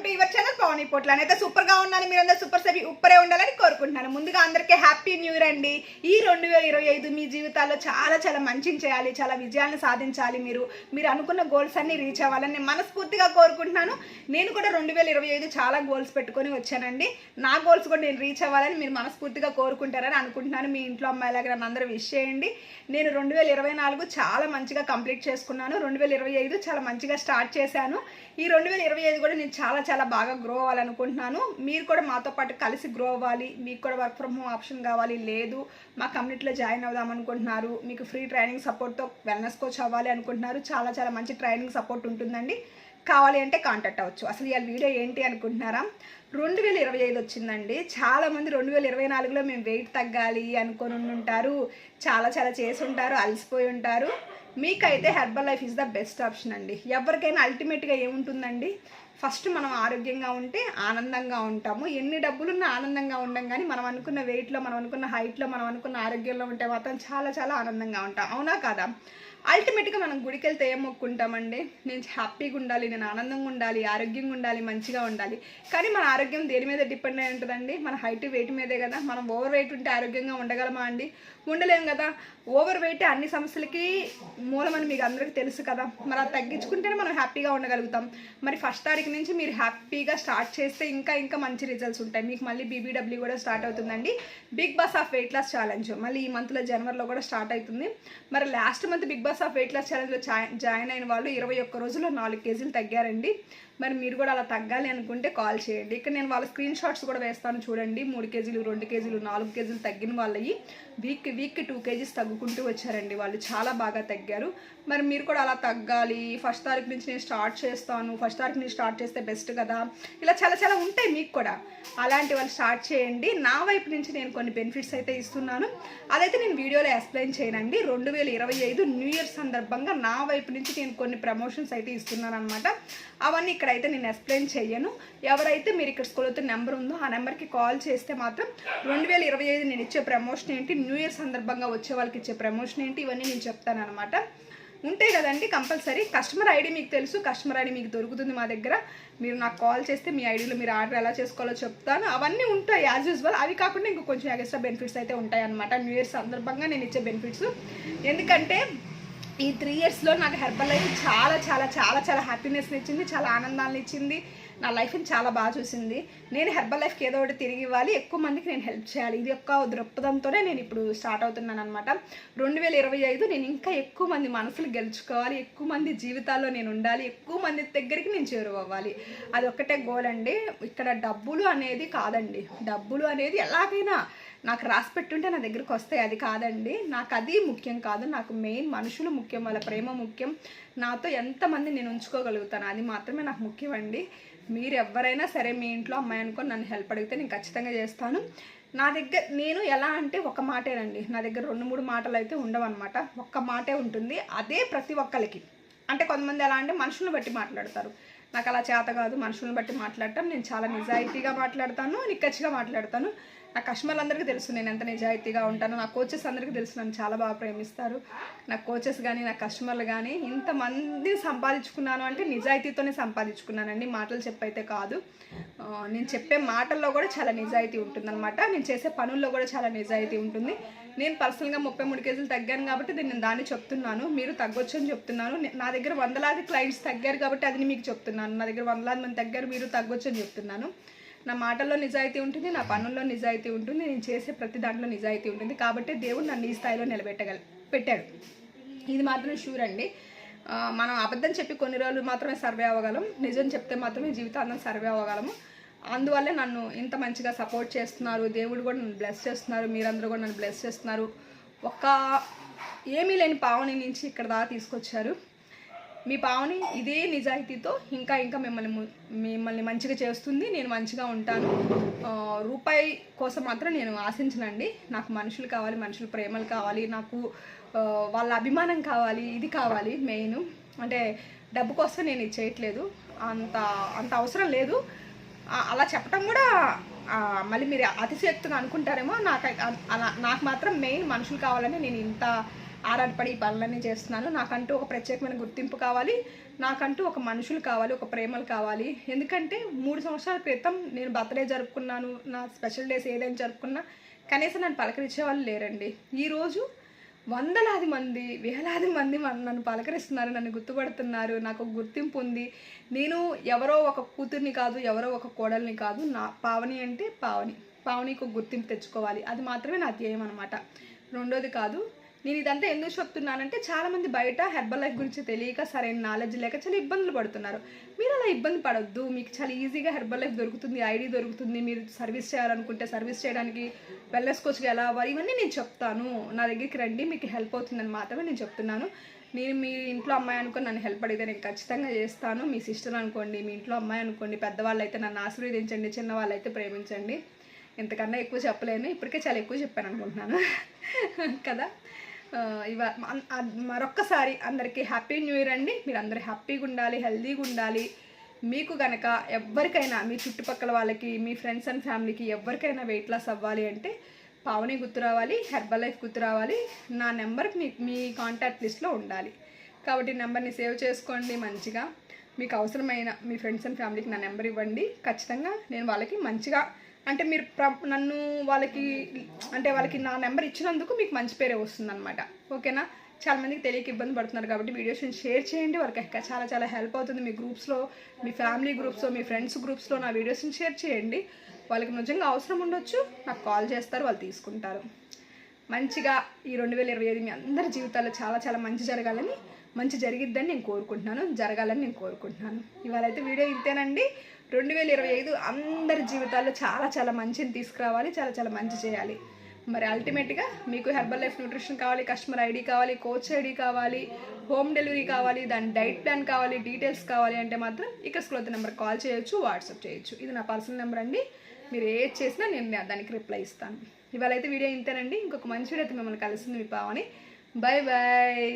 Welcome to your channel Pawan Potlan అయితే సూపర్గా ఉన్నాను. మీరందరూ సూపర్ సెవి ఉప్పరే ఉండాలని కోరుకుంటున్నాను. ముందుగా అందరికీ హ్యాపీ న్యూ ఇయర్ అండి. ఈ రెండు వేల ఇరవై ఐదు మీ జీవితాల్లో చాలా చాలా మంచిని చేయాలి చాలా విజయాలను సాధించాలి మీరు. మీరు అనుకున్న గోల్స్ అన్ని రీచ్ అవ్వాలని నేను మనస్ఫూర్తిగా కోరుకుంటున్నాను. నేను కూడా రెండు వేల ఇరవై ఐదు చాలా గోల్స్ పెట్టుకొని వచ్చానండి. నా గోల్స్ కూడా నేను రీచ్ అవ్వాలని మీరు మనస్ఫూర్తిగా కోరుకుంటారని అనుకుంటున్నాను. మీ ఇంట్లో అమ్మాయిలాగా నన్ను అందరూ విష్ చేయండి. నేను రెండు వేల ఇరవై నాలుగు చాలా మంచిగా కంప్లీట్ చేసుకున్నాను. రెండు వేల ఇరవై ఐదు చాలా మంచిగా స్టార్ట్ చేశాను. ఈ రెండు వేల ఇరవై ఐదు కూడా నేను చాలా చాలా బాగా గ్రో అవ్వాలనుకుంటున్నాను. మీరు కూడా మాతో పాటు కలిసి గ్రో అవ్వాలి. మీకు కూడా వర్క్ ఫ్రమ్ హోమ్ ఆప్షన్ కావాలి. లేదు మా కమ్యూనిటీలో జాయిన్ అవుదాం అనుకుంటున్నారు. మీకు ఫ్రీ ట్రైనింగ్ సపోర్ట్తో వెల్నెస్ కోచ్ అవ్వాలి అనుకుంటున్నారు. చాలా చాలా మంచి ట్రైనింగ్ సపోర్ట్ ఉంటుందండి. కావాలి అంటే కాంటాక్ట్ అవ్వచ్చు. అసలు ఇవాళ వీడియో ఏంటి అనుకుంటున్నారా? రెండు వేల ఇరవై ఐదు వచ్చిందండి. చాలామంది రెండు వేల ఇరవై నాలుగులో మేము వెయిట్ తగ్గాలి అనుకొని ఉంటారు చాలా చాలా చేసి ఉంటారు. అలసిపోయి ఉంటారు. మీకైతే Herbalife is the best option అండి. ఎవరికైనా అల్టిమేట్గా ఏముంటుందండి? ఫస్ట్ మనం ఆరోగ్యంగా ఉంటే ఆనందంగా ఉంటాము. ఎన్ని డబ్బులున్నా ఆనందంగా ఉండం కానీ మనం అనుకున్న వెయిట్లో మనం అనుకున్న హైట్లో మనం అనుకున్న ఆరోగ్యంలో ఉంటే మాత్రం చాలా చాలా ఆనందంగా ఉంటాం. అవునా కాదా? అల్టిమేట్గా మనం గుడికి వెళ్తే ఏం మొక్కుంటామండి? నేను హ్యాపీగా ఉండాలి నేను ఆనందంగా ఉండాలి ఆరోగ్యంగా ఉండాలి మంచిగా ఉండాలి. కానీ మన ఆరోగ్యం దేని మీద డిపెండ్ అయి ఉంటుందండి? మన హైట్ వెయిట్ మీదే కదా? మనం ఓవర్ వెయిట్ ఉంటే ఆరోగ్యంగా ఉండగలమా అండి? ఉండలేము కదా? ఓవర్ వెయిట్ అన్ని సమస్యలకి మూలమని మీకు అందరికీ తెలుసు కదా? మరి అది తగ్గించుకుంటేనే మనం హ్యాపీగా ఉండగలుగుతాం. మరి ఫస్ట్ తారీఖు నుంచి మీరు హ్యాపీగా స్టార్ట్ చేస్తే ఇంకా ఇంకా మంచి రిజల్ట్స్ ఉంటాయి. మీకు మళ్ళీ బీబీడబ్ల్యూ కూడా స్టార్ట్ అవుతుందండి. Big Boss of weight loss challenge మళ్ళీ ఈ మంత్లో జనవరిలో కూడా స్టార్ట్ అవుతుంది. మరి last month Big Boss of weight loss ఛాలెంజ్లో join అయిన వాళ్ళు ఇరవై ఒక్క రోజుల్లో నాలుగు కేజీలు తగ్గారండి. మరి మీరు కూడా అలా తగ్గాలి అనుకుంటే కాల్ చేయండి. ఇక్కడ నేను వాళ్ళ స్క్రీన్ షాట్స్ కూడా వేస్తాను చూడండి. మూడు కేజీలు రెండు కేజీలు నాలుగు కేజీలు తగ్గిన వాళ్ళవి వీక్ వీక్కి టూ కేజీస్ తగ్గుకుంటూ వచ్చారండి. వాళ్ళు చాలా బాగా తగ్గారు. మరి మీరు కూడా అలా తగ్గాలి. ఫస్ట్ తారీఖు నుంచి నేను స్టార్ట్ చేస్తాను. ఫస్ట్ తారీఖు నుంచి స్టార్ట్ చేస్తే బెస్ట్ కదా. ఇలా చాలా చాలా ఉంటాయి మీకు కూడా. అలాంటి వాళ్ళు స్టార్ట్ చేయండి. నా వైపు నుంచి నేను కొన్ని బెనిఫిట్స్ అయితే ఇస్తున్నాను. అదైతే నేను వీడియోలో ఎక్స్ప్లెయిన్ చేయనండి. రెండు వేల ఇరవై ఐదు న్యూ ఇయర్ సందర్భంగా నా వైపు నుంచి నేను కొన్ని ప్రమోషన్స్ అయితే ఇస్తున్నాను అనమాట అవన్నీ ఇక్కడ ఇక్కడైతే నేను ఎక్స్ప్లెయిన్ చేయను ఎవరైతే మీరు ఇక్కడ స్కూల్ అయితే నెంబర్ ఉందో ఆ నెంబర్కి కాల్ చేస్తే మాత్రం రెండు వేల ఇరవై ఐదు నేను ఇచ్చే ప్రమోషన్ ఏంటి న్యూ ఇయర్ సందర్భంగా వచ్చే వాళ్ళకి ఇచ్చే ప్రమోషన్ ఏంటి ఇవన్నీ నేను చెప్తాను అనమాట ఉంటాయి కదండి కంపల్సరీ కస్టమర్ ఐడి మీకు తెలుసు కస్టమర్ ఐడి మీకు దొరుకుతుంది మా దగ్గర. మీరు నాకు కాల్ చేస్తే మీ ఐడిలో మీరు ఆర్డర్ ఎలా చేసుకోవాలో చెప్తాను. అవన్నీ ఉంటాయి యాజ్ యూజువల్ అవి కాకుండా ఇంకొంచెం ఎక్స్ట్రా బెనిఫిట్స్ అయితే ఉంటాయి అనమాట న్యూ ఇయర్ సందర్భంగా నేను ఇచ్చే బెనిఫిట్స్ ఎందుకంటే ఈ త్రీ ఇయర్స్లో నాకు హెర్బల్ లైఫ్ చాలా చాలా చాలా చాలా హ్యాపీనెస్ని ఇచ్చింది చాలా ఆనందాన్ని ఇచ్చింది. నా లైఫ్ని చాలా బాగా చూసింది. నేను హెర్బల్ లైఫ్కి ఏదో ఒకటి తిరిగి ఇవ్వాలి. ఎక్కువ మందికి నేను హెల్ప్ చేయాలి. ఇది యొక్క దృక్పథంతోనే నేను ఇప్పుడు స్టార్ట్ అవుతున్నాను అనమాట రెండు వేల ఇరవై ఐదు నేను ఇంకా ఎక్కువ మంది మనసులు గెలుచుకోవాలి. ఎక్కువ మంది జీవితాల్లో నేను ఉండాలి. ఎక్కువ మంది దగ్గరికి నేను చేరువవ్వాలి. అది ఒక్కటే గోల్ అండి. ఇక్కడ డబ్బులు అనేది కాదండి. డబ్బులు అనేది ఎలాగైనా నాకు రాసి పెట్టుంటే నా దగ్గరకు వస్తాయి. అది కాదండి. నాకు అది ముఖ్యం కాదు. నాకు మెయిన్ మనుషులు ముఖ్యం వాళ్ళ ప్రేమ ముఖ్యం. నాతో ఎంతమంది నేను ఉంచుకోగలుగుతాను? అది మాత్రమే నాకు ముఖ్యం అండి మీరు ఎవరైనా సరే మీ ఇంట్లో అమ్మాయి అనుకొని నన్ను హెల్ప్ అడిగితే నేను ఖచ్చితంగా చేస్తాను. నా దగ్గర నేను ఎలా అంటే ఒక మాటేనండి. నా దగ్గర రెండు మూడు మాటలు అయితే ఉండవన్నమాట. ఒక్క మాటే ఉంటుంది. అదే ప్రతి ఒక్కరికి అంటే కొంతమంది ఎలా అంటే మనుషులను బట్టి మాట్లాడతారు. నాకు అలా చేత కాదు. మనుషులను బట్టి మాట్లాడటం. నేను చాలా నిజాయితీగా మాట్లాడతాను. నిక్కచ్చిగా మాట్లాడతాను. నా కస్టమర్లు అందరికీ తెలుసు నేను ఎంత నిజాయితీగా ఉంటాను. నా కోచెస్ అందరికీ తెలుసు నన్ను చాలా బాగా ప్రేమిస్తారు. నా కోచెస్ కానీ నా కస్టమర్లు కానీ ఇంతమంది సంపాదించుకున్నాను అంటే నిజాయితీతోనే సంపాదించుకున్నానండి. మాటలు చెప్పైతే కాదు. నేను చెప్పే మాటల్లో కూడా చాలా నిజాయితీ ఉంటుందన్నమాట. నేను చేసే పనుల్లో కూడా చాలా నిజాయితీ ఉంటుంది. నేను పర్సనల్గా ముప్పై మూడు కేజీలు తగ్గాను కాబట్టి నేను దాన్ని చెప్తున్నాను. మీరు తగ్గొచ్చు అని చెప్తున్నాను. నా దగ్గర వందలాది క్లయింట్స్ తగ్గారు కాబట్టి అది మీకు చెప్తున్నాను. నా దగ్గర వందలాది మంది తగ్గారు మీరు తగ్గొచ్చు అని చెప్తున్నాను. నా మాటల్లో నిజాయితీ ఉంటుంది నా పనుల్లో నిజాయితీ ఉంటుంది నేను చేసే ప్రతి దాంట్లో నిజాయితీ ఉంటుంది. కాబట్టి దేవుడు నన్ను ఈ స్థాయిలో నిలబెట్టగల పెట్టాడు. ఇది మాత్రం షూర్ అండి. మనం అబద్ధం చెప్పి కొన్ని రోజులు మాత్రమే సర్వే అవ్వగలం నిజం చెప్తే మాత్రమే జీవితాంతం సర్వే అవ్వగలము. అందువల్లే నన్ను ఇంత మంచిగా సపోర్ట్ చేస్తున్నారు దేవుడు కూడా నన్ను బ్లెస్ చేస్తున్నారు మీరందరూ కూడా నన్ను బ్లెస్ చేస్తున్నారు. ఒక్క ఏమీ లేని పావని నుంచి ఇక్కడ దాకా తీసుకొచ్చారు. మీ పావని ఇదే నిజాయితీతో ఇంకా ఇంకా మిమ్మల్ని మిమ్మల్ని మంచిగా చేస్తుంది నేను మంచిగా ఉంటాను. రూపాయి కోసం మాత్రం నేను ఆశించనండి. నాకు మనుషులు కావాలి మనుషుల ప్రేమలు కావాలి నాకు వాళ్ళ అభిమానం కావాలి ఇది కావాలి మెయిన్. అంటే డబ్బు కోసం నేను ఇది చేయట్లేదు. అంత అంత అవసరం లేదు. అలా చెప్పటం కూడా మళ్ళీ మీరు అతిశయోక్తిగా అనుకుంటారేమో నాకు అలా నాకు మాత్రం మెయిన్ మనుషులు కావాలని నేను ఇంత ఆరాటపడి ఈ పనులన్నీ చేస్తున్నాను. నాకంటూ ఒక ప్రత్యేకమైన గుర్తింపు కావాలి. నాకంటూ ఒక మనుషులు కావాలి ఒక ప్రేమలు కావాలి. ఎందుకంటే మూడు సంవత్సరాల క్రితం నేను బర్త్డే జరుపుకున్నాను. నా స్పెషల్ డేస్ ఏదైనా జరుపుకున్నా కనీసం నన్ను పలకరించే వాళ్ళు లేరండి. ఈరోజు వందలాది మంది వేలాది మంది నన్ను పలకరిస్తున్నారు నన్ను గుర్తుపడుతున్నారు. నాకు గుర్తింపు ఉంది. నేను ఎవరో ఒక కూతుర్ని కాదు ఎవరో ఒక కోడల్ని కాదు. నా పావని అంటే పావని. పావనికి ఒక గుర్తింపు తెచ్చుకోవాలి. అది మాత్రమే నా ధ్యేయం అనమాట రెండోది కాదు నేను ఇదంతా ఎందుకు చెప్తున్నానంటే చాలామంది బయట హెర్బల్ లైఫ్ గురించి తెలియక సరైన నాలెడ్జ్ లేక చాలా ఇబ్బందులు పడుతున్నారు. మీరు అలా ఇబ్బంది పడొద్దు. మీకు చాలా ఈజీగా హెర్బల్ లైఫ్ దొరుకుతుంది ఐడి దొరుకుతుంది. మీరు సర్వీస్ చేయాలనుకుంటే సర్వీస్ చేయడానికి వెల్నెస్ కోచ్కి ఎలా అవ్వాలి? ఇవన్నీ నేను చెప్తాను. నా దగ్గరికి రండి మీకు హెల్ప్ అవుతుందని మాత్రమే నేను చెప్తున్నాను. నేను మీ ఇంట్లో అమ్మాయి అనుకొని నన్ను హెల్ప్ అడిగితే నేను ఖచ్చితంగా చేస్తాను. మీ సిస్టర్ అనుకోండి మీ ఇంట్లో అమ్మాయి అనుకోండి పెద్దవాళ్ళు అయితే నన్ను ఆశీర్వదించండి చిన్నవాళ్ళు అయితే ప్రేమించండి. ఇంతకన్నా ఎక్కువ చెప్పలేను. ఇప్పటికే చాలా ఎక్కువ చెప్పాను అనుకుంటున్నాను. కదా? ఇవ మరొక్కసారి అందరికీ హ్యాపీ న్యూ ఇయర్ అండి. మీరు అందరూ హ్యాపీగా ఉండాలి హెల్తీగా ఉండాలి. మీకు గనక ఎవరికైనా మీ చుట్టుపక్కల వాళ్ళకి మీ ఫ్రెండ్స్ అండ్ ఫ్యామిలీకి ఎవరికైనా వెయిట్ లాస్ అవ్వాలి అంటే పావని గుర్తు రావాలి హెర్బల్ లైఫ్ గుర్తు రావాలి. నా నెంబర్ మీ మీ కాంటాక్ట్ లిస్ట్లో ఉండాలి. కాబట్టి నెంబర్ని సేవ్ చేసుకోండి మంచిగా. మీకు అవసరమైన మీ ఫ్రెండ్స్ అండ్ ఫ్యామిలీకి నా నెంబర్ ఇవ్వండి. ఖచ్చితంగా నేను వాళ్ళకి మంచిగా అంటే మీరు ప్ర- నన్ను వాళ్ళకి అంటే వాళ్ళకి నా నెంబర్ ఇచ్చినందుకు మీకు మంచి పేరే వస్తుంది అనమాట ఓకేనా? చాలా మందికి తెలియక ఇబ్బంది పడుతున్నారు కాబట్టి వీడియోస్ని షేర్ చేయండి. వాళ్ళకి చాలా చాలా హెల్ప్ అవుతుంది. మీ గ్రూప్స్లో మీ ఫ్యామిలీ గ్రూప్స్లో మీ ఫ్రెండ్స్ గ్రూప్స్లో నా వీడియోస్ని షేర్ చేయండి. వాళ్ళకి నిజంగా అవసరం ఉండొచ్చు. నాకు కాల్ చేస్తారు వాళ్ళు తీసుకుంటారు. మంచిగా ఈ రెండు వేల ఇరవై ఐదు మీ అందరి జీవితాల్లో చాలా చాలా మంచి జరగాలని మంచి జరిగిద్దని నేను కోరుకుంటున్నాను జరగాలని నేను కోరుకుంటున్నాను. ఇవాళ అయితే వీడియో ఇంతేనండి. రెండు వేల ఇరవై ఐదు అందరి జీవితాల్లో చాలా చాలా మంచిని తీసుకురావాలి చాలా చాలా మంచి చేయాలి. మరి అల్టిమేట్గా మీకు హెర్బల్ లైఫ్ న్యూట్రిషన్ కావాలి కస్టమర్ ఐడి కావాలి కోచ్ ఐడి కావాలి హోమ్ డెలివరీ కావాలి దాని డైట్ ప్లాన్ కావాలి డీటెయిల్స్ కావాలి అంటే మాత్రం ఇక్కడ స్క్రోత్ నెంబర్ కాల్ చేయొచ్చు వాట్సాప్ చేయొచ్చు. ఇది నా పర్సనల్ నెంబర్ అండి. మీరు ఏది చేసినా నేను దానికి రిప్లై ఇస్తాను. ఇవాళ అయితే వీడియో ఇంతేనండి. ఇంకొక మంచి వీడియో అయితే మిమ్మల్ని కలిసింది మీ పావని బాయ్ బాయ్